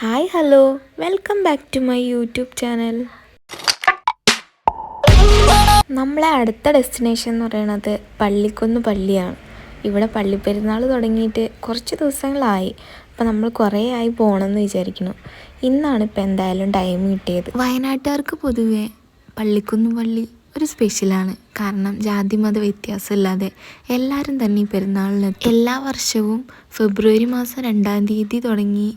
Hi hello. Welcome back to my YouTube channel. നമ്മളെ അടുത്ത destination എന്ന് പറയുന്നത് പള്ളിക്കുന്ന് പള്ളിയാണ്. ഇവിടെ പള്ളിപ്പെരുന്നാൾ തുടങ്ങിയിട്ട് കുറച്ച് ദിവസങ്ങളായി. അപ്പോൾ നമ്മൾ കുറേ ആയി പോകണമെന്ന് വിചാരിക്കുന്നു. ഇന്നാണ് ഇപ്പോൾ എന്തായാലും ടൈം കിട്ടിയത്. വയനാട്ടുകാർക്ക് പൊതുവെ പള്ളിക്കുന്ന് പള്ളി ഒരു സ്പെഷ്യലാണ് കാരണം ജാതി മത വ്യത്യാസമില്ലാതെ എല്ലാവരും തന്നെ ഈ പെരുന്നാളിന് എല്ലാ വർഷവും ഫെബ്രുവരി മാസം രണ്ടാം തീയതി തുടങ്ങി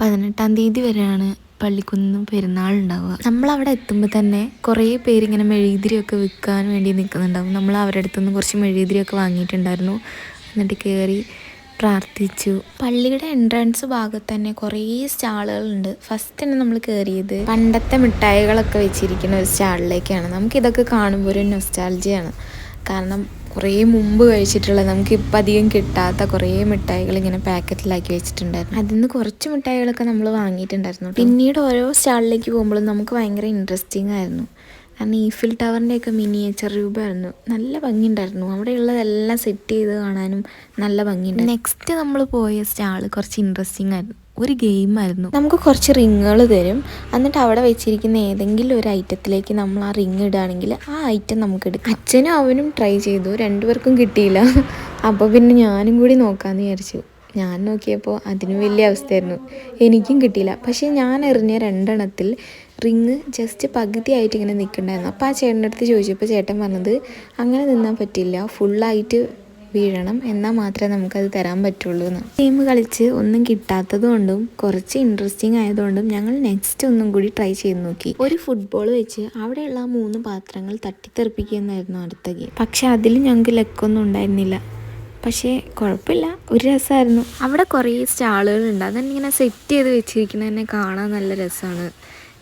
പതിനെട്ടാം തീയതി വരെയാണ് പള്ളിക്കുന്ന് പെരുന്നാൾ ഉണ്ടാവുക. നമ്മൾ അവിടെ എത്തുമ്പോൾ തന്നെ കുറേ പേരിങ്ങനെ മെഴുകുതിരിയൊക്കെ വിൽക്കാൻ വേണ്ടി നിൽക്കുന്നുണ്ടാവും. നമ്മൾ അവരുടെ അടുത്തുനിന്ന് കുറച്ച് മെഴുകുതിരിയൊക്കെ വാങ്ങിയിട്ടുണ്ടായിരുന്നു. എന്നിട്ട് കയറി പ്രാർത്ഥിച്ചു. പള്ളിയുടെ എൻട്രൻസ് ഭാഗത്ത് തന്നെ കുറേ സ്റ്റാളുകളുണ്ട്. ഫസ്റ്റ് തന്നെ നമ്മൾ കയറിയത് പണ്ടത്തെ മിഠായികളൊക്കെ വെച്ചിരിക്കുന്ന ഒരു സ്റ്റാളിലേക്കാണ്. നമുക്കിതൊക്കെ കാണുമ്പോൾ ഒരു നൊസ്റ്റാൾജിയാണ് കാരണം കുറേ മുമ്പ് കഴിച്ചിട്ടുള്ള നമുക്ക് ഇപ്പം അധികം കിട്ടാത്ത കുറേ മിഠായികൾ ഇങ്ങനെ പാക്കറ്റിലാക്കി വെച്ചിട്ടുണ്ടായിരുന്നു. അതിൽ നിന്ന് കുറച്ച് മിഠായികളൊക്കെ നമ്മൾ വാങ്ങിയിട്ടുണ്ടായിരുന്നു പിന്നീട് ഓരോ സ്റ്റാളിലേക്ക് പോകുമ്പോഴും നമുക്ക് ഭയങ്കര ഇൻട്രസ്റ്റിംഗ് ആയിരുന്നു. കാരണം ഈഫിൽ ടവറിന്റെയൊക്കെ മിനിയേച്ചർ രൂപമായിരുന്നു. നല്ല ഭംഗിയുണ്ടായിരുന്നു. അവിടെയുള്ളതെല്ലാം സെറ്റ് ചെയ്ത് കാണാനും നല്ല ഭംഗിയുണ്ട് നെക്സ്റ്റ് നമ്മൾ പോയ സ്റ്റാൾ കുറച്ച് ഇൻട്രസ്റ്റിംഗ് ആയിരുന്നു. ഒരു ഗെയിമായിരുന്നു. നമുക്ക് കുറച്ച് റിങ്ങുകൾ തരും. എന്നിട്ട് അവിടെ വെച്ചിരിക്കുന്ന ഏതെങ്കിലും ഒരു ഐറ്റത്തിലേക്ക് നമ്മൾ ആ റിങ് ഇടുകയാണെങ്കിൽ ആ ഐറ്റം നമുക്ക് എടുക്കാം. അച്ഛനും അവനും ട്രൈ ചെയ്തു. രണ്ടുപേർക്കും കിട്ടിയില്ല. അപ്പോൾ പിന്നെ ഞാനും കൂടി നോക്കാമെന്ന് വിചാരിച്ചു. ഞാൻ നോക്കിയപ്പോൾ അതിന് വലിയ അവസ്ഥയായിരുന്നു. എനിക്കും കിട്ടിയില്ല. പക്ഷേ ഞാൻ എറിഞ്ഞ രണ്ടെണ്ണത്തിൽ റിങ് ജസ്റ്റ് പകുതിയായിട്ട് ഇങ്ങനെ നിൽക്കണ്ടായിരുന്നു അപ്പോൾ ആ ചേട്ടന്റെ അടുത്ത് ചോദിച്ചപ്പോൾ ചേട്ടൻ പറഞ്ഞത് അങ്ങനെ നിന്നാൽ പറ്റില്ല. ഫുള്ളായിട്ട് വീഴണം എന്നാൽ മാത്രമേ നമുക്കത് തരാൻ പറ്റുള്ളൂ എന്ന്. ഗെയിം കളിച്ച് ഒന്നും കിട്ടാത്തത് കൊണ്ടും കുറച്ച് ഇൻട്രസ്റ്റിംഗ് ആയതുകൊണ്ടും ഞങ്ങൾ നെക്സ്റ്റ് ഒന്നും കൂടി ട്രൈ ചെയ്ത് നോക്കി. ഒരു ഫുട്ബോൾ വെച്ച് അവിടെയുള്ള ആ മൂന്ന് പാത്രങ്ങൾ തട്ടിത്തെറിപ്പിക്കുക എന്നായിരുന്നു അടുത്ത ഗെയിം പക്ഷെ അതിൽ ഞങ്ങൾക്ക് ലക്കൊന്നും ഉണ്ടായിരുന്നില്ല. പക്ഷേ കുഴപ്പമില്ല ഒരു രസമായിരുന്നു. അവിടെ കുറേ സ്റ്റാളുകളുണ്ട് ഇങ്ങനെ സെറ്റ് ചെയ്ത് വെച്ചിരിക്കുന്നത് തന്നെ കാണാൻ നല്ല രസമാണ്.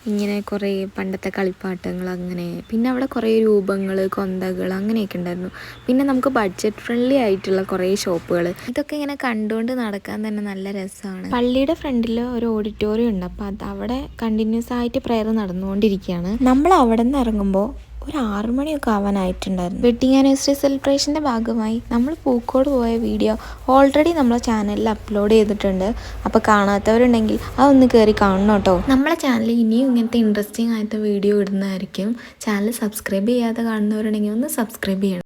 ഇങ്ങനെ കുറേ പണ്ടത്തെ കളിപ്പാട്ടങ്ങൾ അങ്ങനെ. പിന്നെ അവിടെ കുറേ രൂപങ്ങൾ കൊന്തകൾ അങ്ങനെയൊക്കെ ഉണ്ടായിരുന്നു. പിന്നെ നമുക്ക് ബഡ്ജറ്റ് ഫ്രണ്ട്ലി ആയിട്ടുള്ള കുറേ ഷോപ്പുകൾ ഇതൊക്കെ ഇങ്ങനെ കണ്ടുകൊണ്ട് നടക്കാൻ തന്നെ നല്ല രസമാണ്. പള്ളിയുടെ ഫ്രണ്ടിൽ ഒരു ഓഡിറ്റോറിയം ഉണ്ട്. അപ്പോൾ അത് അവിടെ കണ്ടിന്യൂസ് ആയിട്ട് പ്രയർ നടന്നുകൊണ്ടിരിക്കുകയാണ്. നമ്മൾ അവിടെ നിന്ന് ഇറങ്ങുമ്പോൾ ഒരു ആറു മണിയൊക്കെ ആവാനായിട്ടുണ്ടായിരുന്നു. വെഡിങ് ആനിവേഴ്സറി സെലിബ്രേഷന്റെ ഭാഗമായി നമ്മൾ പൂക്കോട് പോയ വീഡിയോ ഓൾറെഡി നമ്മളെ ചാനലിൽ അപ്ലോഡ് ചെയ്തിട്ടുണ്ട്. അപ്പോൾ കാണാത്തവരുണ്ടെങ്കിൽ അതൊന്ന് കയറി കാണണം കേട്ടോ. നമ്മളെ ചാനലിൽ ഇനിയും ഇങ്ങനത്തെ ഇൻട്രസ്റ്റിംഗ് ആയിട്ട് വീഡിയോ ഇടുന്നതായിരിക്കും. ചാനൽ സബ്സ്ക്രൈബ് ചെയ്യാതെ കാണുന്നവരുണ്ടെങ്കിൽ ഒന്ന് സബ്സ്ക്രൈബ് ചെയ്യണം.